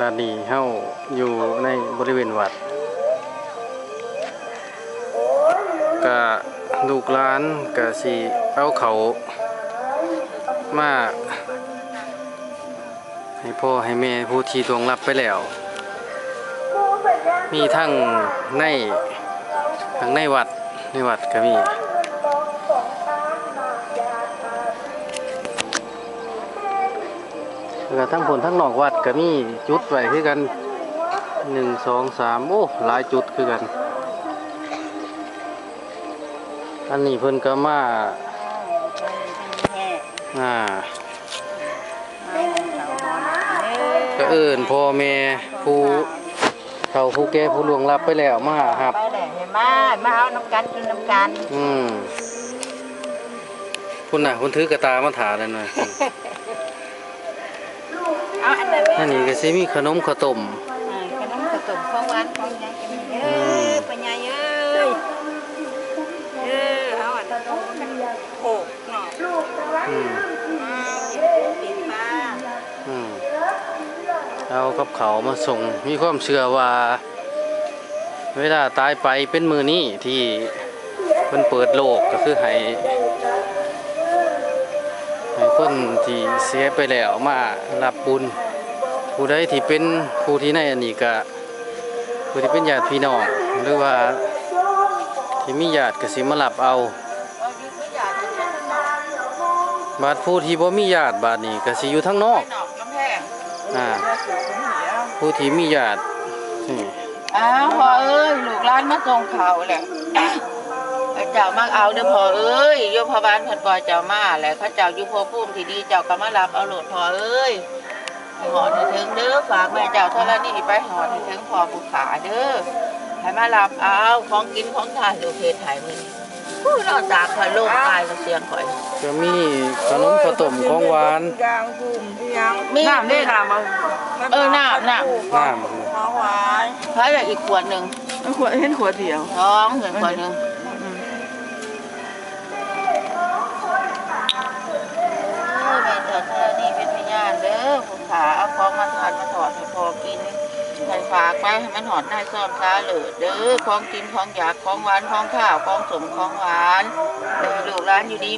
ณะนี้เฮาอยู่ในบริเวณวัดก็ลูกหลานก็สิเอาเขามาให้พ่อให้แม่ผู้ที่ดวงรับไปแล้ว มีทั้งในทั้งในวัดในวัดก็มี แล้วก็ทั้งผลทั้งนอกวัดก็มีจุดไว้คือกันหนึ่งสองสามโอ้หลายจุดคือกัน อันนี้เพิ่นก็มาอ่าก็เอิ้นพ่อแม่ผู้เขาผู้แก่ผู้ล่วงลับไปแล้วมาครับไปเลยให้มามาเอาน้ำกันกินน้ำกันอืมคุณน่ะคุณถือกระตามาถาเลยหน่อย เอาอันนั้นอันนี้ก็สิมีขนมข้าวต้มขนมขนมของหวานของหยังกินเอ้ยปัญญาเอ้ยเออเอาอันนั้นโขกเนาะอืมกินปลาอืมเอากับเขาวมาส่งมีความเชื่อว่า เวลาตายไปเป็นมือนี้ที่มันเปิดโลกก็คือให้ ให้คนที่เสียไปแล้วมารับบุญผู้ใดที่เป็นผู้ที่ในอันนี้ก็ผู้ที่เป็นญาติพี่น้องหรือว่าที่มีญาติก็สิมารับเอาเอาอยู่ไม่อยากจะเช่นนอกบาดผู้ที่บ่มีญาติบาดนี้ก็สิอยู่ทางนอกอ่าผู้ที่มีญาติอ้าวพ่อเอ้ยลูกหลานมาส่งข่าวแหละ เจ้ามาเอาเด้อพ่อเอ้ยโยมพบาลเพิ่นปล่อยเจ้ามาแหละพระเจ้าอยู่ภพภูมิที่ดีเจ้าก็มารับเอาโลดพ่อเอ้ยให้หอดให้ถึงเด้อฝากแม่เจ้าเท่านี้ไปหอดให้ถึงพ่อผู้ขาเด้อให้มารับเอาของกินของทานอยู่เพศไทยมื้อนี้ผู้นอนตากข่อยโลกตายกับเสียงข่อยก็มีขนมข้าวต้มของหวานยางกุ่มยางมีน้ำนี่น้ำมาเออน้ำน้น้น้ำหวานำใช้อีกขวดหนึ่งมันขวดเห็นขวดเดียวท้องเงินขวดหนึ่ง ฝากไปให้มันหอดได้ซ่อมซาเหลือเด้อของกินของอยากของหวานของข้าวของสมของหวานเด้อลูกร้านอยู่ดี